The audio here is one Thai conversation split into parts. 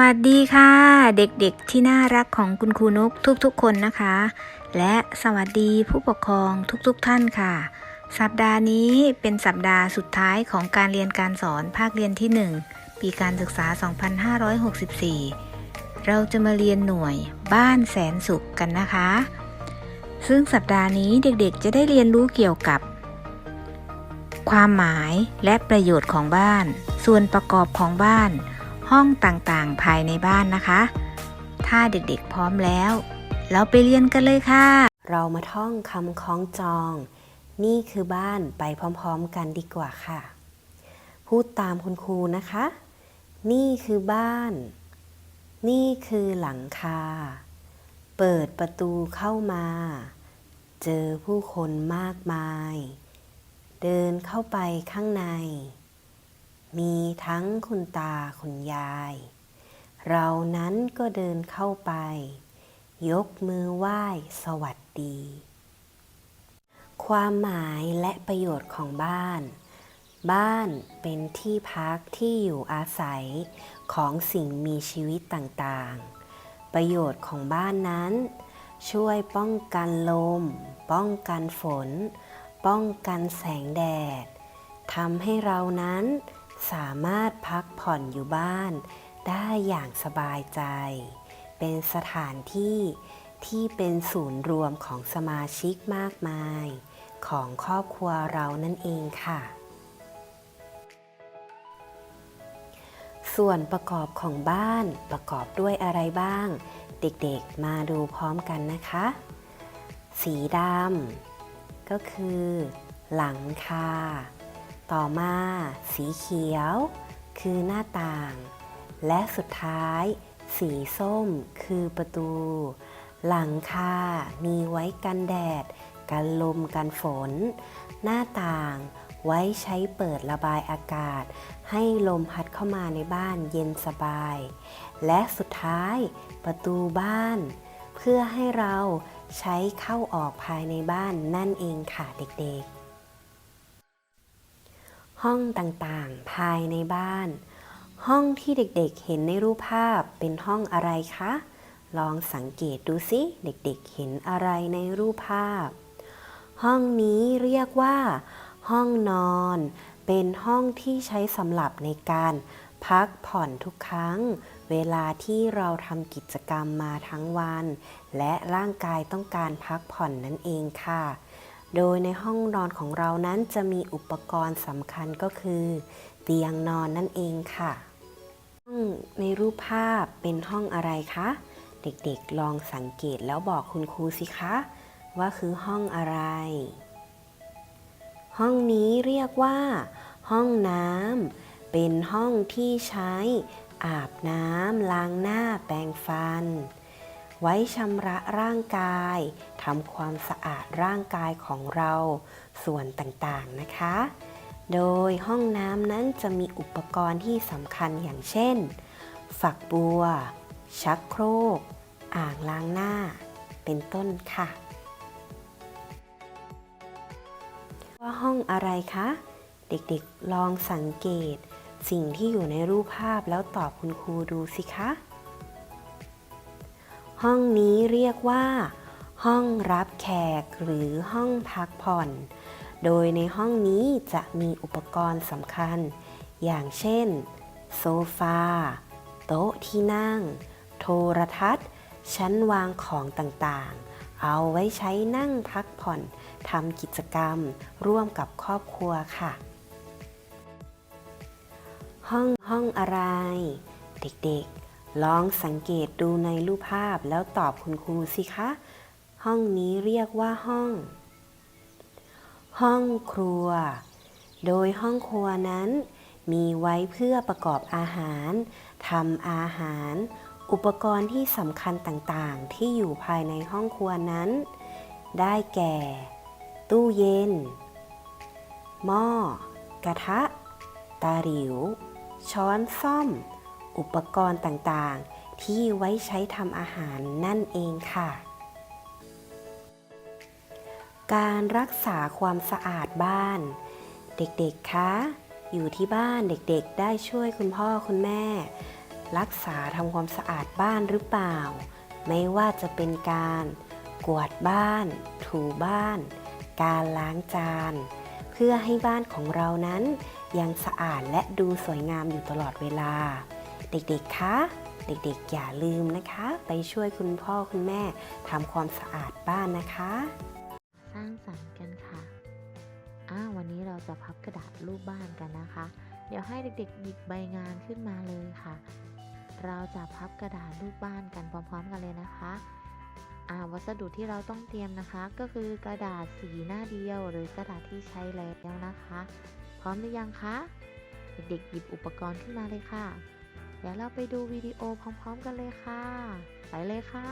วัสดีค่ะ เด็กๆที่น่ารักของคุณครูนุกทุกๆคนนะคะ และสวัสดีผู้ปกครองทุกๆท่านค่ะ สัปดาห์นี้เป็นสัปดาห์สุดท้ายของการเรียนการสอนภาคเรียนที่ 1 ปีการศึกษา 2564 เราจะมาเรียนหน่วยบ้านแสนสุขกันนะคะ ซึ่งสัปดาห์นี้เด็กๆจะได้เรียนรู้เกี่ยวกับ ความหมายและประโยชน์ของบ้าน ส่วนประกอบของบ้าน ห้องต่างๆ ภายในบ้านนะคะ ถ้าเด็กๆพร้อมแล้ว เราไปเรียนกันเลยค่ะ เรามาท่องคำคล้องจอง นี่คือบ้านไปพร้อมๆกันดีกว่าค่ะ พูดตามคุณครูนะคะ นี่คือบ้าน นี่คือหลังคา เปิดประตูเข้ามา เจอผู้คนมากมาย เดินเข้าไปข้างใน มีทั้งคุณตาคุณยาย เรานั้นก็เดินเข้าไป ยกมือไหว้สวัสดี ความหมายและประโยชน์ของบ้าน บ้านเป็นที่พักที่อยู่อาศัยของสิ่งมีชีวิตต่างๆ ประโยชน์ของบ้านนั้น ช่วยป้องกันลม ป้องกันฝน ป้องกันแสงแดดทำให้เรานั้น สามารถพักผ่อนอยู่บ้าน ได้อย่างสบายใจ เป็นสถานที่ที่เป็นศูนย์รวมของสมาชิกมากมาย ของครอบครัวเรานั่นเองค่ะ ส่วนประกอบของบ้านประกอบด้วยอะไรบ้าง เด็กๆมาดูพร้อมกันนะคะ สีดำก็คือ หลังคา ต่อมาสีเขียว คือหน้าต่าง และสุดท้าย สีส้มคือประตู หลังคา มีไว้กันแดด กันลมกันฝน หน้าต่างไว้ใช้เปิดระบายอากาศ ให้ลมพัดเข้ามาในบ้านเย็นสบาย และสุดท้าย ประตูบ้าน เพื่อให้เราใช้เข้าออกภายในบ้านนั่นเองค่ะเด็กๆ ห้องต่างๆ ภายในบ้าน ห้องที่เด็กๆเห็นในรูปภาพเป็นห้องอะไรคะ ลองสังเกตดูสิเด็กๆเห็นอะไรในรูปภาพ ห้องนี้เรียกว่า ห้องนอน เป็นห้องที่ใช้สำหรับในการพักผ่อนทุกครั้ง เวลาที่เราทำกิจกรรมมาทั้งวัน และร่างกายต้องการพักผ่อนนั่นเองค่ะ โดยในห้องนอนของเรานั้นจะมีอุปกรณ์สำคัญก็คือ เตียงนอนนั่นเองค่ะ ห้องในรูปภาพเป็นห้องอะไรคะ เด็กๆลองสังเกตแล้วบอกคุณครูสิคะ ว่าคือห้องอะไร ห้องนี้เรียกว่า ห้องน้ำเป็นห้องที่ใช้อาบน้ำล้างหน้าแปรงฟัน ไว้ชำระร่างกายทำความสะอาดร่างกายของเราส่วนต่างๆนะคะ โดยห้องน้ำนั้นจะมีอุปกรณ์ที่สำคัญอย่างเช่น ฝักบัว ชักโครก อ่างล้างหน้า เป็นต้นค่ะ ว่าห้องอะไรคะ เด็กๆลองสังเกต สิ่งที่อยู่ในรูปภาพแล้วตอบคุณครูดูสิคะ ห้องนี้เรียกว่า ห้องรับแขกหรือห้องพักผ่อน โดยในห้องนี้จะมีอุปกรณ์สำคัญ อย่างเช่น โซฟา โต๊ะที่นั่ง โทรทัศน์ ชั้นวางของต่างๆ เอาไว้ใช้นั่งพักผ่อนทำกิจกรรมร่วมกับครอบครัวค่ะ ห้องห้องอะไร เด็กๆ ลองสังเกตดูในรูปภาพแล้วตอบคุณครูสิคะ ห้องนี้เรียกว่าห้อง ห้องครัว โดยห้องครัวนั้น มีไว้เพื่อประกอบอาหารทำอาหาร อุปกรณ์ที่สำคัญต่างๆ ที่อยู่ภายในห้องครัวนั้น ได้แก่ ตู้เย็น หม้อ กระทะ ตาหลิว ช้อนซ่อม อุปกรณ์ต่างๆ ที่ไว้ใช้ทำอาหารนั่นเองค่ะ การรักษาความสะอาดบ้าน เด็กๆ คะ อยู่ที่บ้านเด็กๆ ได้ช่วยคุณพ่อคุณแม่ รักษาทำความสะอาดบ้านหรือเปล่า ไม่ว่าจะเป็นการกวาดบ้าน ถูบ้าน การล้างจาน เพื่อให้บ้านของเรานั้นยังสะอาดและดูสวยงามอยู่ตลอดเวลา เด็กๆ คะ เด็กๆ อย่าลืมนะคะ ไปช่วยคุณพ่อคุณแม่ทำความสะอาดบ้านนะคะ สร้างสรรค์กันค่ะอ้าววันนี้เราจะพับกระดาษรูปบ้านกันนะคะ เดี๋ยวให้เด็กๆ หยิบใบงานขึ้นมาเลยค่ะ เราจะพับกระดาษรูปบ้านกันพร้อมๆ กันเลยนะคะอ่าวัสดุที่เราต้องเตรียมนะคะ ก็คือกระดาษสีหน้าเดียวหรือกระดาษที่ใช้แล้วนะคะ พร้อมหรือยังคะ เด็กๆหยิบอุปกรณ์ขึ้นมาเลยค่ะ เดี๋ยวเราไปดูวิดีโอพร้อมๆกันเลยค่ะ ไปเลยค่ะ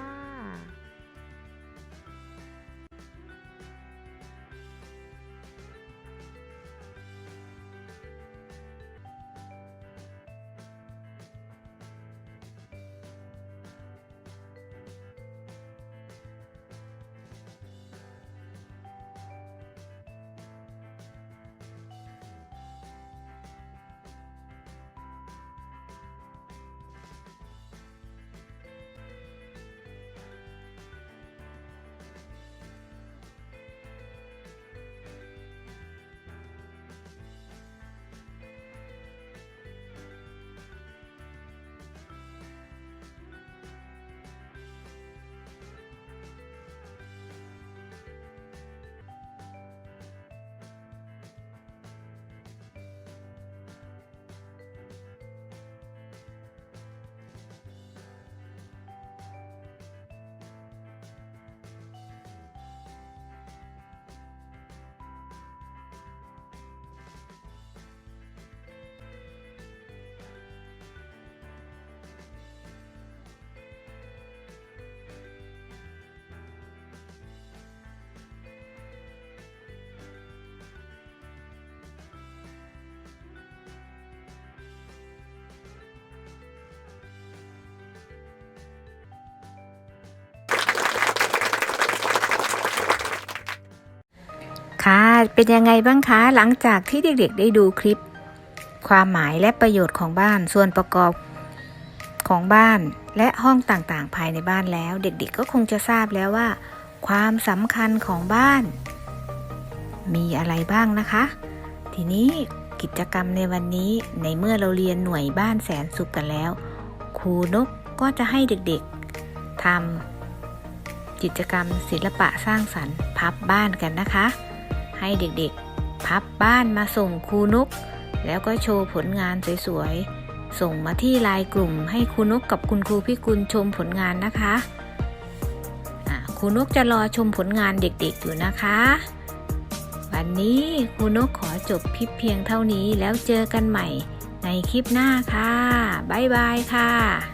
ค่ะ เป็นยังไงบ้างคะหลังจากที่เด็กๆได้ดูคลิป ความหมายและประโยชน์ของบ้านส่วนประกอบของบ้านและห้องต่างๆ ภายในบ้านแล้ว เด็กๆก็คงจะทราบแล้วว่า ความสำคัญของบ้าน มีอะไรบ้างนะคะ ทีนี้กิจกรรมในวันนี้ในเมื่อเราเรียนหน่วยบ้านแสนสุขกันแล้ว ครูนกก็จะให้เด็กๆทำกิจกรรมศิลปะสร้างสรรค์พับบ้านกันนะคะ ให้เด็กๆ พับบ้านมาส่งครูนุก แล้วก็โชว์ผลงานสวยๆ ส่งมาที่ไลน์กลุ่มให้ครูนุกกับคุณครูพิกุลชมผลงานนะคะครูนุกจะรอชมผลงานเด็กๆอยู่นะคะ วันนี้ครูนกขอจบคลิปเพียงเท่านี้แล้วเจอกันใหม่ในคลิปหน้าค่ะ บ๊ายบายค่ะ